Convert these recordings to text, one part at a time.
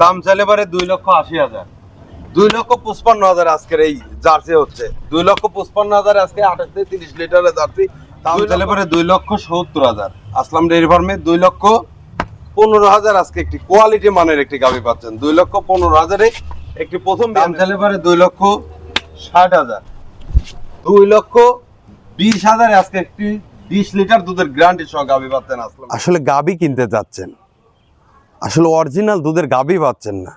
দাম চাইলে পারে দুই লক্ষ আশি হাজার। দুই লক্ষ পঁচপান্ন হাজার আজকের এই জার্সি হচ্ছে। দুই লক্ষ পঁচপান্ন হাজার আজকে আঠাশ থেকে তিরিশ লিটারের জার্সি। দাম চাইলে পারে দুই লক্ষ সত্তর হাজার। আসলাম ডেয়ারি ফার্মে দুই লক্ষ পনেরো হাজার আজকে একটি কোয়ালিটি মানের একটি গাভি পাচ্ছেন। দুই লক্ষ পনেরো হাজারে একটি প্রথম দাম চাইলে পারে দুই লক্ষ ষাট হাজার। দুই লক্ষ বিশ হাজারে আজকে একটি বিশ লিটার দুধের গ্যারান্টি সহ গাভি পাচ্ছেন। আসলাম। আসলে গাবি কিনতে যাচ্ছেন। আসলে অরিজিনাল দুধের গাবি পাচ্ছেন না।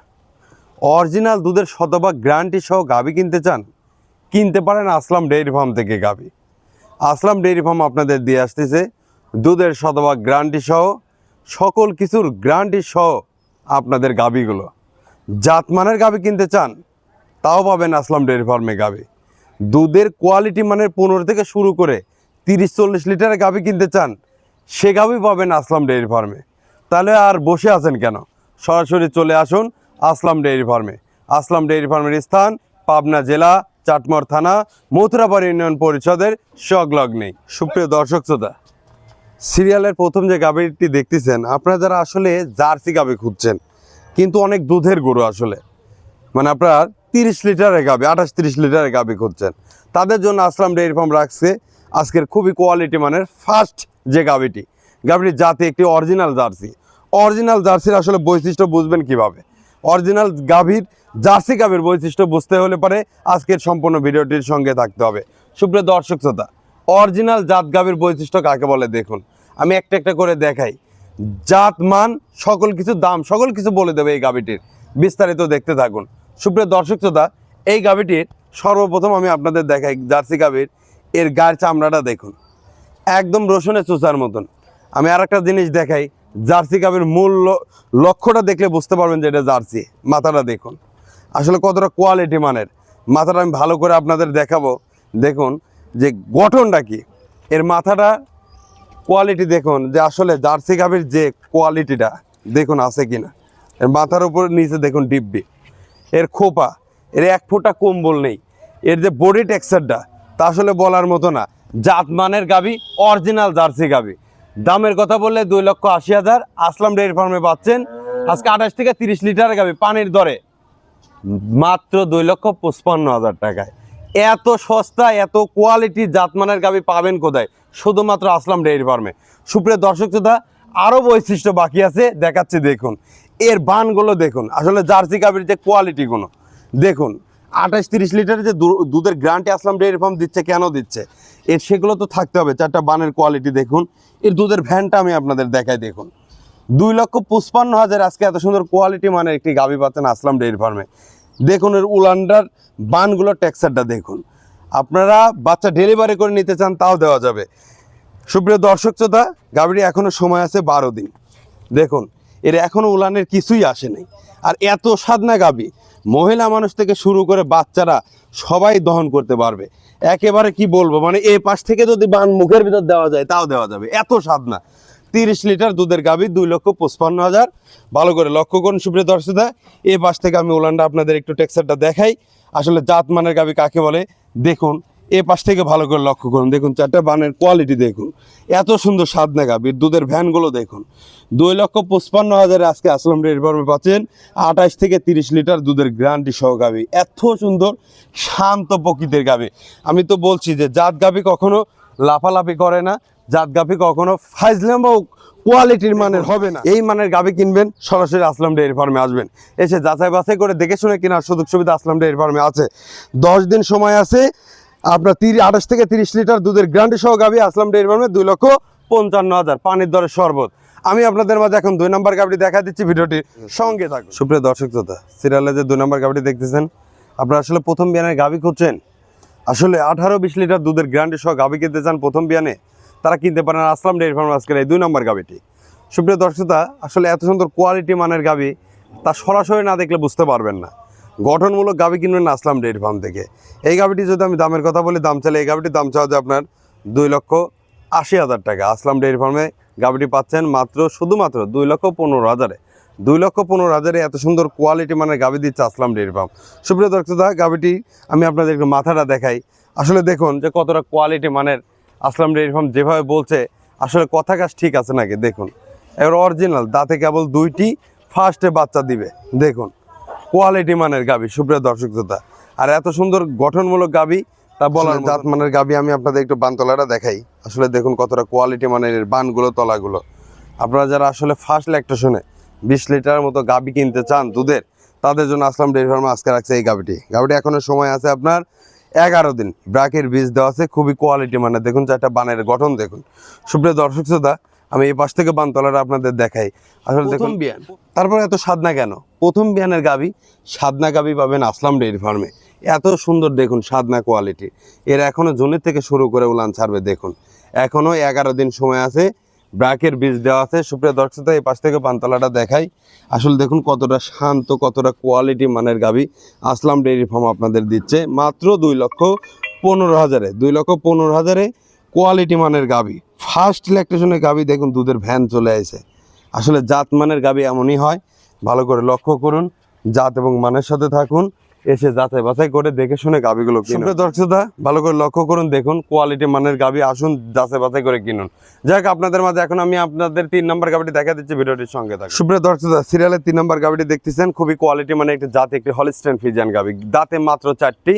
অরিজিনাল দুধের শতভাগ গ্যারান্টি সহ গাবি কিনতে চান? কিনতে পারেন আসলাম ডেইরি ফার্ম থেকে গাবি আসলাম ডেইরি ফার্ম আপনাদের দিয়ে আসতেছে দুধের শতভাগ গ্যারান্টি সহ, সকল কিছুর গ্যারান্টি সহ আপনাদের গাবিগুলো জাতমানের গাবি কিনতে চান, তাও পাবেন আসলাম ডেইরি ফার্মে গাবি দুধের কোয়ালিটি মানের পনেরো থেকে শুরু করে তিরিশ চল্লিশ লিটারের গাবি কিনতে চান, সে গাবি পাবেন আসলাম ডেইরি ফার্মে। তাহলে আর বসে আছেন কেন? সরাসরি চলে আসুন আসলাম ডেইরি ফার্মে। আসলাম ডেইরি ফার্মের স্থান, পাবনা জেলা, চাটমর থানা, মথুরাপাড়া ইউনিয়ন পরিষদের সংলগ্নেই সুপ্রিয় দর্শক শ্রোতা, সিরিয়ালের প্রথম যে গাভীটি দেখতেছেন, আপনারা যারা আসলে জার্সি গাভী খুঁজছেন, কিন্তু অনেক দুধের গরু আসলে মানে আপনার তিরিশ লিটারের গাভী, আঠাশ তিরিশ লিটারের গাভী খুঁজছেন, তাদের জন্য আসলাম ডেয়ারি ফার্ম রাখছে আজকের খুবই কোয়ালিটি মানের ফার্স্ট যে গাভীটি। গাভীটির জাতি একটি অরিজিনাল জার্সি অরিজিনাল জার্সির আসলে বৈশিষ্ট্য বুঝবেন কীভাবে? অরিজিনাল গাভীর, জার্সি গাভীর বৈশিষ্ট্য বুঝতে হলে পরে আজকের সম্পূর্ণ ভিডিওটির সঙ্গে থাকতে হবে। সুপ্রিয় দর্শক শ্রোতা, অরিজিনাল জাত গাভীর বৈশিষ্ট্য কাকে বলে দেখুন। আমি একটা একটা করে দেখাই। জাত, মান, সকল কিছু, দাম, সকল কিছু বলে দেবে এই গাভীটির। বিস্তারিত দেখতে থাকুন। সুপ্রিয় দর্শক শ্রোতা, এই গাভীটির সর্বপ্রথম আমি আপনাদের দেখাই জার্সি গাভীর, এর গায়ের চামড়াটা দেখুন। একদম রসুনের চোচার মতন। আমি আর একটা জিনিস দেখাই জার্সি গাভীর মূল লক্ষ্যটা দেখলে বুঝতে পারবেন যে এটা জার্সি। মাথাটা দেখুন। আসলে কতটা কোয়ালিটি মানের। মাথাটা আমি ভালো করে আপনাদের দেখাবো। দেখুন যে গঠনটা কি। এর মাথাটা কোয়ালিটি দেখুন যে আসলে জার্সি গাভীর যে কোয়ালিটিটা দেখুন আছে কি না এর মাথার উপর নিচে দেখুন ডিব্বি এর খোপা। এর এক ফোঁটা কম্বল নেই। এর যে বডি টেক্সচারটা তা আসলে বলার মতো না। জাত মানের গাবি অরিজিনাল জার্সি গাবি। দামের কথা বললে দুই লক্ষ আশি হাজার। আসলাম ডেয়ারি ফার্মে পাচ্ছেন। আজকে আঠাশ থেকে তিরিশ লিটার গাবি, পানির দরে। মাত্র দুই লক্ষ পঁচপান্ন হাজার টাকায়। এত সস্তা, এত কোয়ালিটি জাতমানের গাবি পাবেন কোথায়? শুধুমাত্র আসলাম ডেয়ারি ফার্মে। সুপ্রিয় দর্শক শ্রোতা আরও বৈশিষ্ট্য বাকি আছে, দেখাচ্ছি দেখুন। এর বানগুলো দেখুন। আসলে জার্সি গাবির যে কোয়ালিটিগুলো দেখুন। আঠাশ তিরিশ লিটারের যে দুধের গ্রান্টে আসলাম ডেয়ারি ফার্ম দিচ্ছে, কেন দিচ্ছে? এর সেগুলো তো থাকতে হবে, চারটা বানের কোয়ালিটি দেখুন। এর দুধের ভ্যানটা আমি আপনাদের দেখাই, দেখুন। দুই লক্ষ পঁচপান্ন হাজার আজকে এত সুন্দর কোয়ালিটি মানের একটি গাভি পাচ্ছেন আসলাম ডেয়ারি ফার্মে দেখুন এর উলান্ডার বানগুলোর টেক্সচারটা দেখুন। আপনারা বাচ্চা ডেলিভারি করে নিতে চান, তাও দেওয়া যাবে। সুপ্রিয় দর্শক শ্রোতা গাভীটি এখনও সময় আছে বারো দিন। দেখুন, এর এখনও উলানের কিছুই আসে নাই। আর এত সাদনা গাভী মহিলা মানুষ থেকে শুরু করে বাচ্চারা সবাই দহন করতে পারবে। একেবারে কি বলব? মানে এ পাশ থেকে যদি বান মুখের ভিতর দেওয়া যায়, তাও দেওয়া যাবে। এত সাধনা তিরিশ লিটার দুধের গাভী, দুই লক্ষ পঁচপান্ন হাজার। ভালো করে লক্ষ্য করুন সুপ্রিয় দর্শকদা এ পাশ থেকে আমি ওলানটা আপনাদের একটু টেক্সারটা দেখাই। আসলে জাত মানের গাভি কাকে বলে? দেখুন এ পাশ থেকে ভালো করে লক্ষ্য করুন। দেখুন চারটা বানের কোয়ালিটি দেখুন। এত সুন্দর সাদনা গাভীর দুধের ভ্যানগুলো দেখুন। দুই লক্ষ পঁচপান্ন হাজারে আজকে আসলাম রেড ফার্মে পাচ্ছেন আঠাশ থেকে তিরিশ লিটার দুধের গ্যারান্টি সহ গাভী। এত সুন্দর শান্ত প্রকৃতির গাভী। আমি তো বলছি যে জাত গাভী কখনো লাফালাফি করে না জাত গাভী কখনো ফাইজলাম কোয়ালিটির মানের হবে না। এই মানের গাভী কিনবেন সরাসরি আসলাম ডেয়ারি ফার্মে আসবেন। এসে যাচাই বাছাই করে দেখে শুনে কেনার সুযোগ সুবিধা আসলাম ডেয়ারি ফার্মে আছে। দশ দিন সময় আছে আপনার তিরিশ আঠাশ থেকে তিরিশ লিটার দুধের গ্যারান্টি সহ গাভী আসলাম ডেয়ারি ফার্মে দুই লক্ষ পঞ্চান্ন হাজার, পানির দরের শরবত। আমি আপনাদের মাঝে এখন দুই নম্বর গাভীটি দেখা দিচ্ছি ভিডিওটির সঙ্গে থাকুন। সুপ্রিয় দর্শক শ্রোতা সিরিয়ালে যে দুই নম্বর গাভীটি দেখতেছেন, আপনারা আসলে প্রথম বিয়ানের গাভী খুঁজছেন। আসলে আঠারো বিশ লিটার দুধের গ্যারান্টি সহ গাভী কিনতে চান প্রথম বিয়ানে, তারা কিনতে পারেন আসলাম ডেয়ারি ফার্ম আজকের এই দুই নম্বর গাভীটি সুপ্রিয় দর্শকতা আসলে এত সুন্দর কোয়ালিটি মানের গাভী তা সরাসরি না দেখলে বুঝতে পারবেন না। গঠনমূলক গাভী কিনবেন আসলাম ডেয়ারি ফার্ম থেকে। এই গাভীটি যদি আমি দামের কথা বলি, দাম চাইলে এই গাভীটির দাম চাওয়া যায় আপনার দুই লক্ষ আশি হাজার টাকা। আসলাম ডেয়ারি ফার্মে গাভীটি পাচ্ছেন মাত্র, শুধুমাত্র দুই লক্ষ পনেরো হাজারে। দুই লক্ষ পনেরো হাজারে এত সুন্দর কোয়ালিটি মানের গাভী দিচ্ছে আসলাম ডেয়ারি ফার্ম সুপ্রিয় দর্শকতা গাভীটি আমি আপনাদের একটু মাথাটা দেখাই। আসলে দেখুন যে কতটা কোয়ালিটি মানের আসলাম ডেয়ারি ফার্ম যেভাবে বলছে, আসলে কথা কাজ ঠিক আছে নাকি? দেখুন এবার অরিজিনাল দাঁতে কেবল দুইটি ফার্স্টে বাচ্চা দিবে। দেখুন কোয়ালিটি মানের গাবি সুপ্রিয় দর্শক শ্রোতা। আর এত সুন্দর গঠনমূলক গাবি তা বলার জাত মানের গাবি আমি আপনাদের একটু বানতলাটা দেখাই। আসলে দেখুন কতটা কোয়ালিটি মানের বানগুলো তলাগুলো। আপনারা যারা আসলে ফার্স্ট ল্যাকটেশনে বিশ লিটারের মতো গাবি কিনতে চান দুধের তাদের জন্য আসলাম ডেয়ারি ফার্মে আজকে রাখছে এই গাবিটি। গাবিটি এখনও সময় আছে আপনার এগারো দিন। ব্রাকের বীজ দেওয়া আছে খুবই কোয়ালিটি মানে দেখুন চারটা বানের গঠন দেখুন। সুপ্রিয় দর্শক শ্রোতা আমি এই পাশ থেকে বানতলাটা আপনাদের দেখাই। আসলে দেখুন বিয়ান। তারপরে এত সাদনা কেন? প্রথম বিয়ানের গাবি সাদনা গাবি পাবেন আসলাম ডেয়ারি ফার্মে। এত সুন্দর দেখুন সাদনা কোয়ালিটি। এর এখনও জুনের থেকে শুরু করে উলান ছাড়বে দেখুন। এখনও এগারো দিন সময় আছে ব্রাকের বীজ দেওয়া আছে। সুপ্রিয় দর্শক শ্রোতা, এই পাশ থেকে পানতলাটা দেখাই। আসলে দেখুন কতটা শান্ত কতটা কোয়ালিটি মানের গাবি আসলাম ডেয়ারি ফার্ম আপনাদের দিচ্ছে। মাত্র দুই লক্ষ পনেরো হাজারে দুই লক্ষ পনেরো হাজারে কোয়ালিটি মানের গাবি। ফার্স্ট ইলেকট্রিশনের গাবি দেখুন, দুধের ভ্যান চলে আসে। আসলে জাত মানের গাবি এমনই হয়, ভালো করে লক্ষ্য করুন, জাত এবং মানের সাথে থাকুন, এসে যাচাই বাছাই করে দেখে শুনে গাবিগুলো কিনুন। দর্শকরা ভালো করে লক্ষ্য করুন, দেখুন, কোয়ালিটি মানের গাবি আসুন, যাচাই বাছাই করে কিনুন। যাক, আপনাদের মাঝে এখন আমি আপনাদের তিন নম্বর গাবিটি দেখা দিচ্ছি, ভিডিওটির সঙ্গে থাকুন। সুপ্রিয় দর্শকরা সিরিয়ালের তিন নম্বর গাবিটি দেখতেছেন, খুবই কোয়ালিটি মানে একটি জাত, একটি হলিস্টেন ফিজিয়ান গাবি। দাঁতে মাত্র চারটি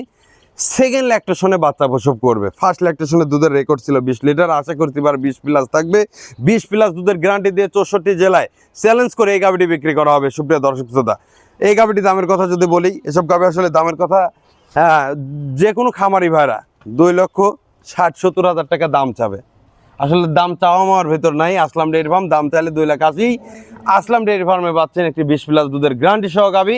সেকেন্ড ল্যাকটেশনে বাচ্চা প্রসব করবে। ফার্স্ট ল্যাকটেশনে দুধের রেকর্ড ছিল বিশ লিটার। আশা করতে পার বিশ প্লাস থাকবে। বিশ প্লাস দুধের গ্যারান্টি দিয়ে চৌষট্টি জেলায় চ্যালেঞ্জ করে এই গাবিটি বিক্রি করা হবে। সুপ্রিয় দর্শক শ্রোতা, এই গাবিটি দামের কথা যদি বলি, এসব গাবি আসলে দামের কথা হ্যাঁ যে কোনো খামারি ভাইরা দুই লক্ষ ষাট সত্তর হাজার টাকা দাম চাবে। আসলে দাম চাওয়া আমার ভেতর নাই। আসলাম ডেয়ারি ফার্ম, দাম চাইলে দুই লাখ আশি। আসলাম ডেয়ারি ফার্মে পাচ্ছেন একটি বিশ প্লাস দুধের গ্যারান্টি সহ গাবি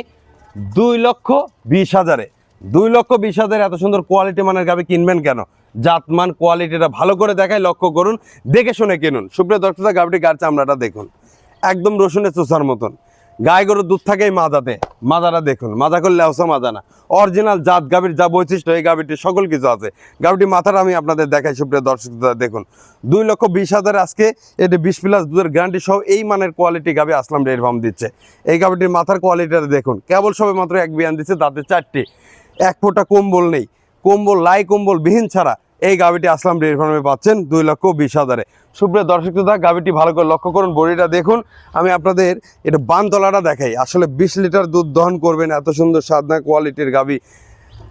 দুই লক্ষ বিশ হাজারে। দুই লক্ষ বিশ হাজারে এত সুন্দর কোয়ালিটি মানের গাবি কিনবেন কেন? জাতমান কোয়ালিটিটা ভালো করে দেখায়, লক্ষ্য করুন, দেখে শুনে কিনুন। সুপ্রিয় দর্শকরা গাবিটি গাছ চামড়াটা দেখুন। একদম রসুনের চোষার মতন। গায়ে গরুর দুধ থাকেই মাদাতে মাদাটা দেখুন। মাদা করলে অবশ্য মাদা না। অরিজিনাল জাত গাভীর যা বৈশিষ্ট্য, এই গাভীটির সকল কিছু আছে। গাভীটি মাথাটা আমি আপনাদের দেখাই, সুপ্রিয় দর্শক শ্রোতা দেখুন। দুই লক্ষ বিশ হাজার আজকে এটি বিশ প্লাস দুধের গ্যারান্টি সহ এই মানের কোয়ালিটি গাভী আসলাম ডেয়ারি ফার্ম দিচ্ছে। এই গাভীটির মাথার কোয়ালিটিটা দেখুন। কেবল সবে মাত্র এক বিয়ান দিচ্ছে তাতে চারটি। এক ফোঁটা কম্বল নেই। কম্বল লাই কম্বল বিহীন ছাড়া এই গাভিটি আসলাম ডেয়ারি ফার্মে পাচ্ছেন দুই লক্ষ বিশ হাজারে। সুপ্রিয় দর্শক শ্রোতা গাভিটি ভালো করে লক্ষ্য করুন বডিটা দেখুন। আমি আপনাদের এটা বানতলাটা দেখাই। আসলে বিশ লিটার দুধ দহন করবেন এত সুন্দর সাদনা কোয়ালিটির গাভি।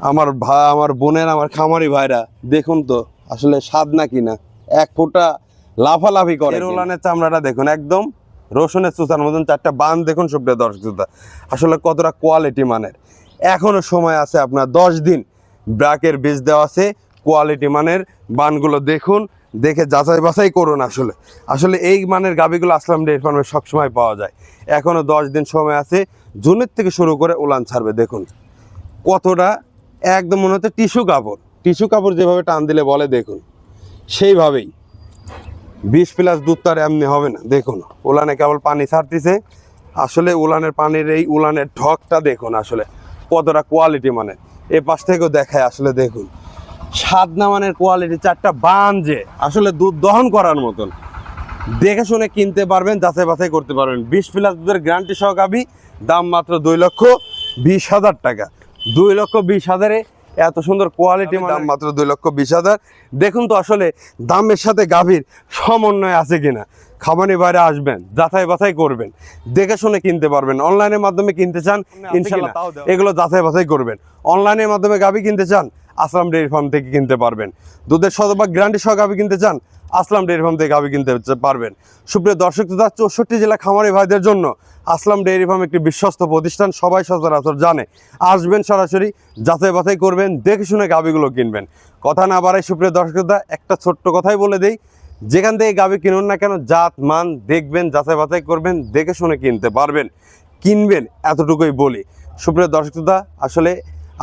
আমার ভাই আমার বোনের আমার খামারি ভাইরা দেখুন তো আসলে সাদনা কিনা। এক ফোঁটা লাফালাফি করে রোলানের চামড়াটা দেখুন একদম রসুনের চুচার মতন চারটা বান দেখুন সুপ্রিয় দর্শক শ্রোতা। আসলে কতটা কোয়ালিটি মানের। এখনও সময় আছে আপনার দশ দিন ব্রাকের বীজ দেওয়া আছে কোয়ালিটি মানের বানগুলো দেখুন, দেখে যাচাই বাছাই করুন আসলে। আসলে এই মানের গাবিগুলো আসলাম ডেয়ারি ফার্মে সবসময় পাওয়া যায়। এখনও দশ দিন সময় আছে, জুনের থেকে শুরু করে উলান ছাড়বে, দেখুন। কতটা একদম মনে হচ্ছে টিস্যু কাপড়। টিস্যু কাপড় যেভাবে টান দিলে বলে, দেখুন। সেইভাবেই। বিশ প্লাস দুধ তার এমনি হবে না, দেখুন। উলানে কেবল পানি ছাড়তেছে। আসলে উলানের পানির এই উলানের ঢকটা দেখুন আসলে। কতটা কোয়ালিটি মানে? এ পাশ থেকেও দেখায় আসলে দেখুন। সাদনা মানের কোয়ালিটি চারটা বান যে আসলে দুধ দহন করার মতন। দেখে শুনে কিনতে পারবেন যাচাই বাছাই করতে পারবেন। বিশ প্লাস দুধের গ্যারান্টি সহ গাবি দাম মাত্র দুই লক্ষ বিশ হাজার টাকা। দুই লক্ষ বিশ হাজারে এত সুন্দর কোয়ালিটি দাম মাত্র দুই লক্ষ বিশ হাজার। দেখুন তো আসলে দামের সাথে গাভীর সমন্বয় আছে কিনা। খামারি বাইরে আসবেন যাচাই বাছাই করবেন দেখে শুনে কিনতে পারবেন। অনলাইনের মাধ্যমে কিনতে চান ইনশাল্লাহ এগুলো যাচাই বাছাই করবেন। অনলাইনের মাধ্যমে গাভী কিনতে চান আসলাম ডেয়ারি ফার্ম থেকে কিনতে পারবেন। দুধের শতভাগ গ্যারান্টি সহ গাভী কিনতে চান আসলাম ডেয়ারি ফার্ম থেকে গাভী কিনতে পারবেন। সুপ্রিয় দর্শক তথা চৌষট্টি জেলা খামারি ভাইদের জন্য আসলাম ডেয়ারি ফার্ম একটি বিশ্বস্ত প্রতিষ্ঠান সবাই সচরাচর জানে। আসবেন সরাসরি যাচাই বাছাই করবেন দেখে শুনে গাভীগুলো কিনবেন। কথা না বাড়াই সুপ্রিয় দর্শকতা একটা ছোট্ট কথাই বলে দেই যেখান থেকে গাভী কিনুন না কেন, জাত, মান দেখবেন, যাচাই বাছাই করবেন, দেখে শুনে কিনতে পারবেন। কিনবেন, এতটুকুই বলি। সুপ্রিয় দর্শক তথা আসলে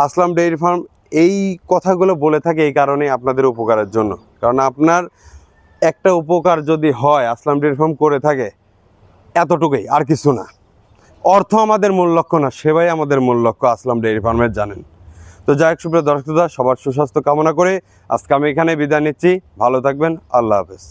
আসলাম ডেয়ারি ফার্ম এই কথাগুলো বলে থাকে এই কারণে আপনাদের উপকারের জন্য। কারণ আপনার একটা উপকার যদি হয়, আসলাম ডেয়ারি ফার্ম করে থাকে, এতটুকুই, আর কিছু না। অর্থ আমাদের মূল লক্ষ্য না, সেবাই আমাদের মূল লক্ষ্য, আসলাম ডেয়ারি ফার্মের জানেন। তো যাই হোক, সুপ্রিয় দর্শকদা সবার সুস্বাস্থ্য কামনা করে আজকে আমি এখানে বিদায় নিচ্ছি। ভালো থাকবেন, আল্লাহ হাফেজ।